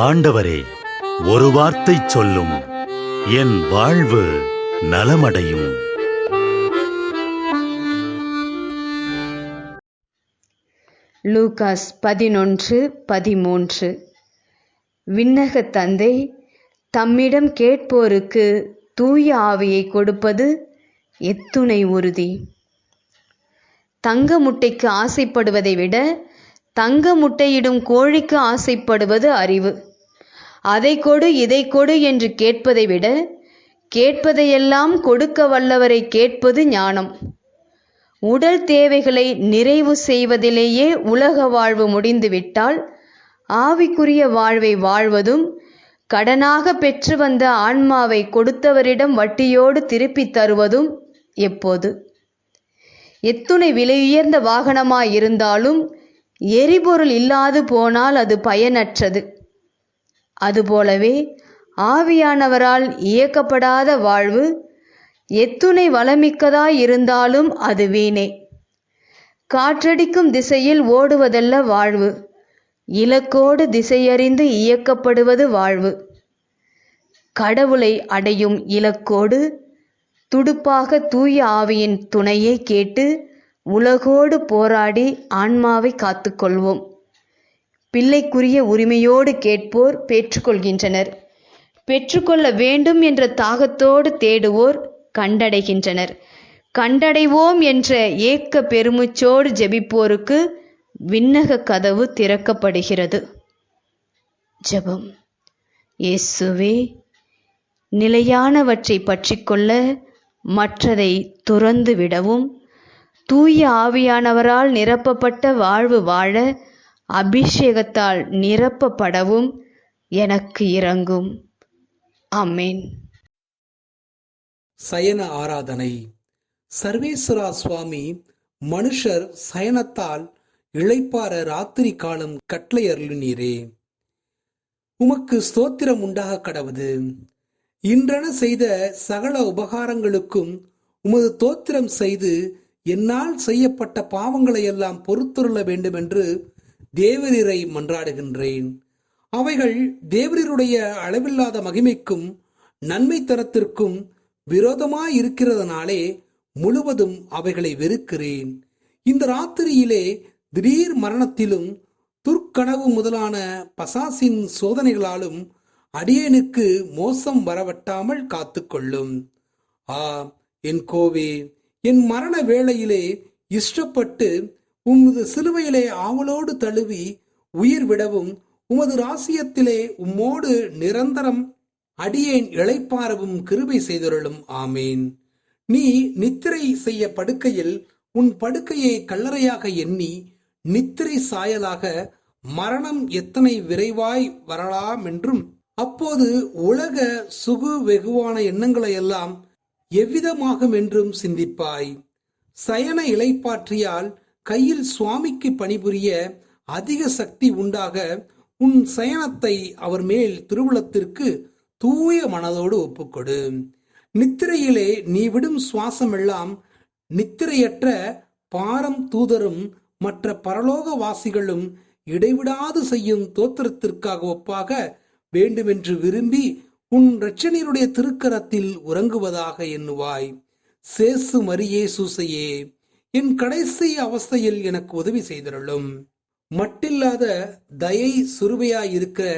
ஆண்டவரே ஒரு வார்த்தை சொல்லும். என் வாழ்வு நலமடையும். லூகாஸ் பதினொன்று பதிமூன்று. விண்ணகத் தந்தை தம்மிடம் கேட்போருக்கு தூய ஆவியை கொடுப்பது எத்துணை உறுதி. தங்க முட்டைக்கு ஆசைப்படுவதை விட தங்க முட்டையிடும் கோழிக்கு ஆசைப்படுவது அறிவு. அதை கொடு இதை கொடு என்று கேட்பதை விட கேட்பதையெல்லாம் கொடுக்க வல்லவரை கேட்பது ஞானம். உடல் தேவைகளை நிறைவு செய்வதிலேயே உலக வாழ்வு முடிந்துவிட்டால் ஆவிக்குரிய வாழ்வை வாழ்வதும் கடனாக பெற்று வந்த ஆன்மாவை கொடுத்தவரிடம் வட்டியோடு திருப்பித் தருவதும் எப்போது? எத்துணை விலையுயர்ந்த வாகனமாயிருந்தாலும் எரிபொருள் இல்லாது போனால் அது பயனற்றது. அதுபோலவே ஆவியானவரால் இயக்கப்படாத வாழ்வு எத்துணை வளமிக்கதாய் இருந்தாலும் அது வீணே. காற்றடிக்கும் திசையில் ஓடுவதல்ல வாழ்வு இலக்கோடு திசையறிந்து இயக்கப்படுவது வாழ்வு. கடவுளை அடையும் இலக்கோடு துடுப்பாக தூய ஆவியின் துணையை கேட்டு உலகோடு போராடி ஆன்மாவை காத்துக்கொள்வோம். பிள்ளைக்குரிய உரிமையோடு கேட்போர் பெற்றுக்கொள்கின்றனர். பெற்றுக்கொள்ள வேண்டும் என்ற தாகத்தோடு தேடுவோர் கண்டடைகின்றனர். கண்டடைவோம் என்ற ஏக்க பெருமுச்சோடு ஜெபிப்போருக்கு விண்ணக கதவு திறக்கப்படுகிறது. ஜெபம். இயேசுவே நிலையானவற்றை பற்றிக்கொள்ள மற்றதை துறந்து விடவும் தூய ஆவியானவரால் நிரப்பப்பட்ட வாழ்வு வாழ அபிஷேகத்தால் நிரப்பப்படவும் எனக்கு இறங்கும். அமேன் சயன ஆராதனை. சர்வேஸ்வரா சுவாமி மனுஷர் சயனத்தால் இழைப்பார ராத்திரி காலம் கட்டளையருளினீரே. உமக்கு ஸ்தோத்திரம் உண்டாக கடவுது. இன்றென செய்த சகல உபகாரங்களுக்கும் உமது தோத்திரம் செய்து என்னால் செய்யப்பட்ட பாவங்களை எல்லாம் பொறுத்துருள வேண்டுமென்று தேவரீரை மன்றாடுகின்றேன். அவைகள் தேவரீருடைய அளவில்லாத மகிமைக்கும் நன்மைத்தனத்திற்கும் விரோதமாய் இருக்கிறதுனாலே முழுவதும் அவைகளை வெறுக்கிறேன். இந்த ராத்திரியிலே திடீர் மரணத்திலும் துர்க்கனவு முதலான பசாசின் சோதனைகளாலும் அடியேனுக்கு மோசம் வரவட்டாமல் காத்துக்கொள்ளும். ஆ என் கோவே என் மரண வேளையிலே இஷ்டப்பட்டு உமது சிலுவையிலே ஆவலோடு தழுவி உயிர் விடவும் உமது ராசியத்திலே உம்மோடு நிரந்தரம் அடியேன் இளைப்பாரவும் கிருபை செய்தருளும். ஆமேன். நீ நித்திரை செய்ய படுக்கையில் உன் படுக்கையை கல்லறையாக எண்ணி நித்திரை சாயலாக மரணம் எத்தனை விரைவாய் வரலாம் என்றும் அப்போது உலக சுகு வெகுவான எண்ணங்களை எல்லாம் எவ்விதமாகும் என்றும் சிந்திப்பாய். சயன இலைப்பாற்றியால் கையில் சுவாமிக்கு பணிபுரிய அதிக சக்தி உண்டாக உன் சயனத்தை அவர் மேல் திருவுளத்திற்கு தூய மனதோடு ஒப்புக்கொடு. நித்திரையிலே நீ விடும் சுவாசமெல்லாம் நித்திரையற்ற பாரம் தூதரும் மற்ற பரலோக வாசிகளும் இடைவிடாது செய்யும் தோத்திரத்திற்காக ஒப்பாக வேண்டுமென்று விரும்பி உன் இரட்சணியருடைய திருக்கரத்தில் உறங்குவதாக எண்ணுவாய். சேசு மரியே சூசையே. என் கடைசி அவஸ்தையில் எனக்கு உதவி செய்திருளும். மட்டில்லாத தயை சுருபையாயிருக்கிற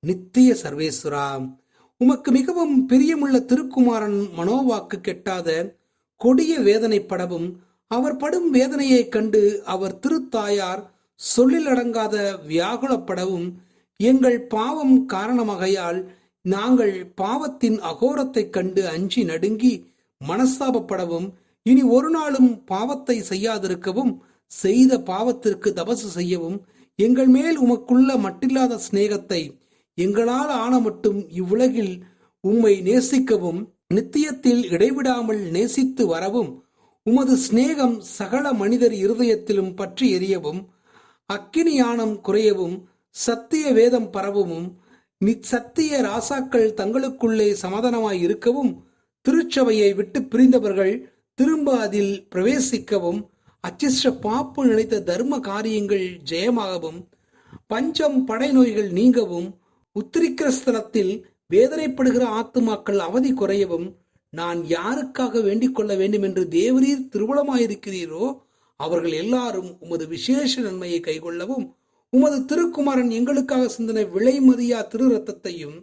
நித்திய சர்வேஸ்வரா உமக்கு மிகவும் பிரியமுள்ள திருக்குமாரன் மனோவாக்கு கெட்டாத கொடிய வேதனைப்படவும் அவர் படும் வேதனையைக் கண்டு அவர் திருத்தாயார் சொல்லிலடங்காத வியாகுலப்படவும் எங்கள் பாவம் காரணமாகையால் நாங்கள் பாவத்தின் அகோரத்தைக் கண்டு அஞ்சி நடுங்கி மனஸ்தாபப்படவும் இனி ஒரு நாளும் பாவத்தை செய்யாதிருக்கவும் செய்த பாவத்திற்கு தபசு செய்யவும் எங்கள் மேல் உமக்குள்ள மட்டில்லாத சிநேகத்தை எங்களால் ஆன மட்டும் இவ்வுலகில் உம்மை நேசிக்கவும் நித்தியத்தில் இடைவிடாமல் நேசித்து வரவும் உமது சிநேகம் சகல மனிதர் இருதயத்திலும் பற்றி எரியவும் அக்கினி யானம் குறையவும் சத்திய வேதம் பரவவும் நிச்சத்திய ராசாக்கள் தங்களுக்குள்ளே சமாதானமாய் இருக்கவும் திருச்சபையை விட்டு பிரிந்தவர்கள் திரும்ப அதில் பிரவேசிக்கவும் அச்சிஷ்ட பாப்பு நினைத்த தர்ம காரியங்கள் ஜெயமாகவும் பஞ்சம் படை நோய்கள் நீங்கவும் உத்திரிக்கிரஸ்தலத்தில் வேதனைப்படுகிற ஆத்துமாக்கள் அவதி குறையவும் நான் யாருக்காக வேண்டிக் கொள்ள வேண்டும் என்று தேவரீர் திருவளமாயிருக்கிறீரோ அவர்கள் எல்லாரும் உமது விசேஷ நன்மையை கைகொள்ளவும் உமது திருக்குமாரன் எங்களுக்காக சிந்தனை விலைமதியா திரு ரத்தத்தையும்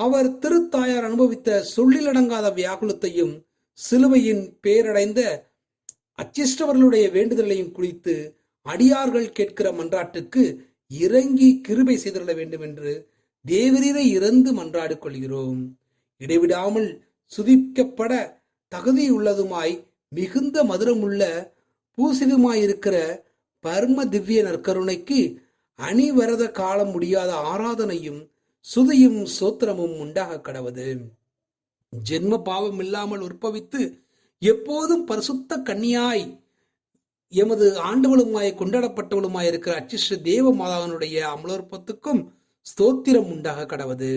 அவர் திருத்தாயார் அனுபவித்த சொல்லிலடங்காத வியாகுலத்தையும் சிலுவையின் பேரடைந்த அச்சிஷ்டவர்களுடைய வேண்டுதலையும் குறித்து அடியார்கள் கேட்கிற மன்றாட்டுக்கு இறங்கி கிருபை செய்திட வேண்டும் என்று தேவரீரை இறந்து மன்றாடு கொள்கிறோம். இடைவிடாமல் சுதிக்கப்பட தகுதியுள்ளதுமாய் மிகுந்த மதுரமுள்ள பூசிதுமாயிருக்கிற பர்ம திவ்ய நற்கருணைக்கு அணிவரத காலம் முடியாத ஆராதனையும் சுதியும் சோத்திரமும் உண்டாக கடவது. ஜென்ம பாவம் இல்லாமல் உற்பவித்து எப்போதும் பரிசுத்த கன்னியாய் எமது ஆண்டுகளுமாய் கொண்டாடப்பட்டவளுமாய் இருக்கிற அச்சிஷ்ட தேவ மாதாவினுடைய அமலோற்பத்துக்கும் ஸ்தோத்திரம் உண்டாக கடவது.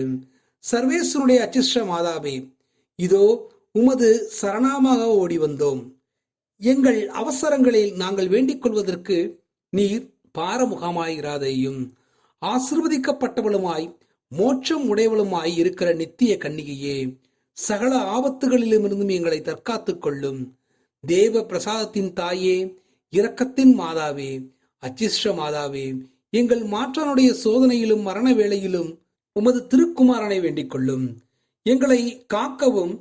சர்வேஸ்வருடைய அச்சிஷ்ட மாதாவே இதோ உமது சரணாமாக ஓடி வந்தோம். எங்கள் அவசரங்களில் நாங்கள் வேண்டிக் கொள்வதற்கு நீர் பாரமுகமாயிராதையும். ஆசிர்வதிக்கப்பட்டவளுமாய் மோட்சம் உடையவளுமாய் இருக்கிற நித்திய கன்னிகையே சகல ஆபத்துகளிலுமிருந்தும் எங்களை தற்காத்துக் கொள்ளும் தேவ பிரசாதத்தின் தாயே இரக்கத்தின் மாதாவே அச்சிஷ்ட மாதாவே எங்கள் மாற்றனுடைய சோதனையிலும் மரண வேளையிலும் உமது திருக்குமாரனை வேண்டிக் கொள்ளும் எங்களை காக்கவும்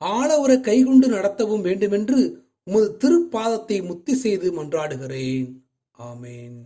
ஆளவர கைகொண்டு நடத்தவும் வேண்டுமென்று உமது திருப்பாதத்தை முத்தி செய்து மன்றாடுகிறேன். ஆமேன்.